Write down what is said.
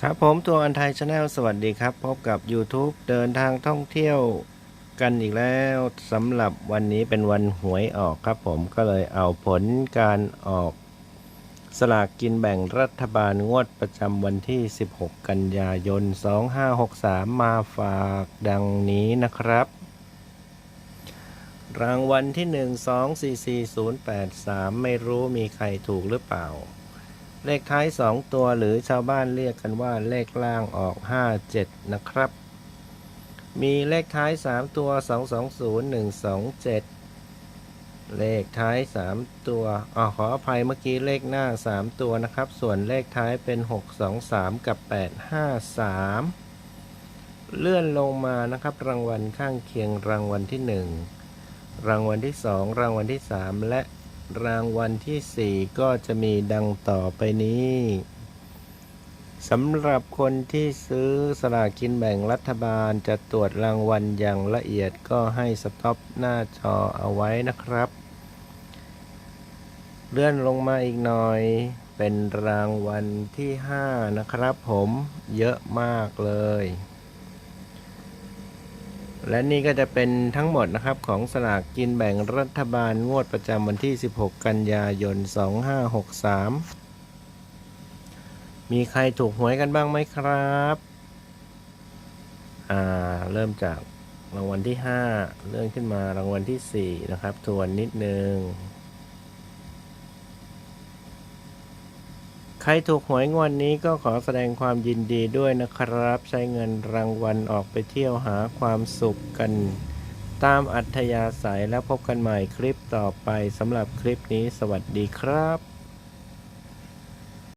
ครับผมตัวอันไทยชาแนลสวัสดีครับ พบกับ YouTube เดินทางท่องเที่ยวกันอีกแล้วสำหรับวันนี้เป็นวันหวยออกครับผมก็เลยเอาผลการออกสลากกินแบ่งรัฐบาลงวดประจำวันที่ 16 กันยายน 2563 มาฝากดังนี้นะครับ รางวัลที่ 1 2 4 4 0 8 3 ไม่รู้มีใครถูกหรือเปล่า เลขท้าย 2 ตัวหรือชาวบ้านเรียกกันว่าเลขล่างออก 57 นะครับ มีเลขท้าย 3 ตัว 220 127 เลขท้าย 3 ตัวอ๋อขออภัยเมื่อกี้เลขหน้า 3 ตัวนะครับ ส่วนเลขท้ายเป็น 623 กับ 853 เลื่อนลงมานะครับ รางวัลข้างเคียงรางวัลที่ 1 รางวัลที่ 2 รางวัลที่ 3 และ รางวัลที่ 4 ก็จะมีดังต่อไปนี้สำหรับคนที่ซื้อสลากกินแบ่งรัฐบาลจะตรวจรางวัลอย่างละเอียดก็ให้สต็อปหน้าจอเอาไว้นะครับ เลื่อนลงมาอีกหน่อย เป็นรางวัลที่ 5 นะครับผมเยอะมากเลย และนี่ก็จะเป็นทั้งหมดนะครับของสลากกินแบ่งรัฐบาลงวดประจำวันที่ 16 กันยายน 2563 มีใครถูกหวยกันบ้างไหมครับ อ่า เริ่มจากรางวัลที่ 5 เลื่อนขึ้นมารางวัลที่ 4 นะครับ ทวนนิดนึง ใครถูกหวยงวดนี้ก็ขอแสดงความยินดีด้วยนะครับ ใช้เงินรางวัลออกไปเที่ยวหาความสุขกัน ตามอัธยาศัยแล้วพบกันใหม่คลิปต่อไปสำหรับคลิปนี้สวัสดีครับ